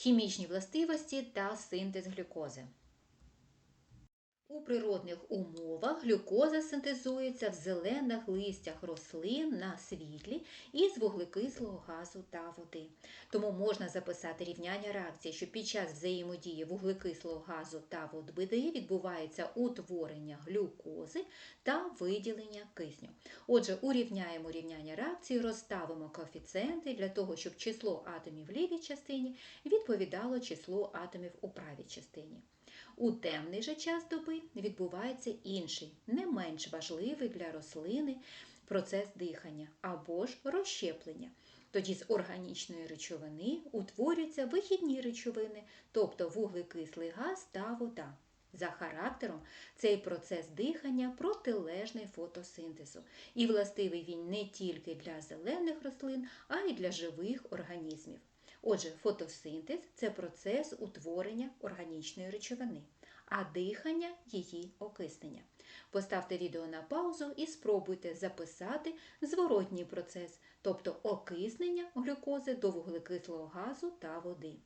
Хімічні властивості та синтез глюкози. У природних умовах глюкоза синтезується в зелених листях рослин на світлі із вуглекислого газу та води. Тому можна записати рівняння реакції, що під час взаємодії вуглекислого газу та води відбувається утворення глюкози та виділення кисню. Отже, урівняємо рівняння реакції, розставимо коефіцієнти для того, щоб число атомів в лівій частині відповідало числу атомів у правій частині. У темний же час доби відбувається інший, не менш важливий для рослини процес дихання або ж розщеплення. Тоді з органічної речовини утворюються вихідні речовини, тобто вуглекислий газ та вода. За характером цей процес дихання протилежний фотосинтезу, і властивий він не тільки для зелених рослин, а й для живих організмів. Отже, фотосинтез це процес утворення органічної речовини, а дихання її окиснення. Поставте відео на паузу і спробуйте записати зворотній процес, тобто окиснення глюкози до вуглекислого газу та води.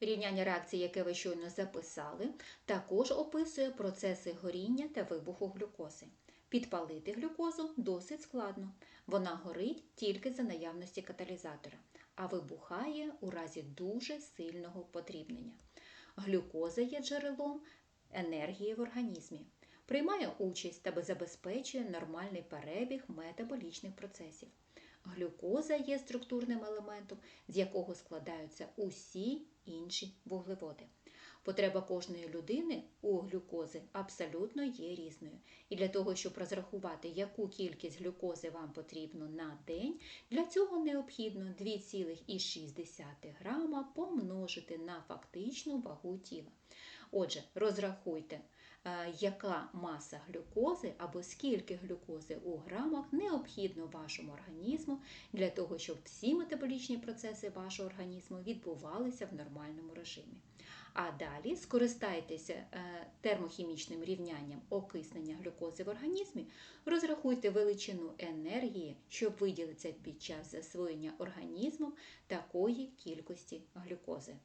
Рівняння реакції, яке ви щойно записали, також описує процеси горіння та вибуху глюкози. Підпалити глюкозу досить складно. Вона горить тільки за наявності каталізатора, а вибухає у разі дуже сильного потрібнення. Глюкоза є джерелом енергії в організмі, приймає участь та забезпечує нормальний перебіг метаболічних процесів. Глюкоза є структурним елементом, з якого складаються усі інші вуглеводи. Потреба кожної людини у глюкози абсолютно є різною. І для того, щоб розрахувати, яку кількість глюкози вам потрібно на день, для цього необхідно 2,6 грама помножити на фактичну вагу тіла. Отже, розрахуйте, яка маса глюкози або скільки глюкози у грамах необхідно вашому організму для того, щоб всі метаболічні процеси вашого організму відбувалися в нормальному режимі. А далі скористайтеся термохімічним рівнянням окиснення глюкози в організмі, розрахуйте величину енергії, що виділиться під час засвоєння організмом такої кількості глюкози.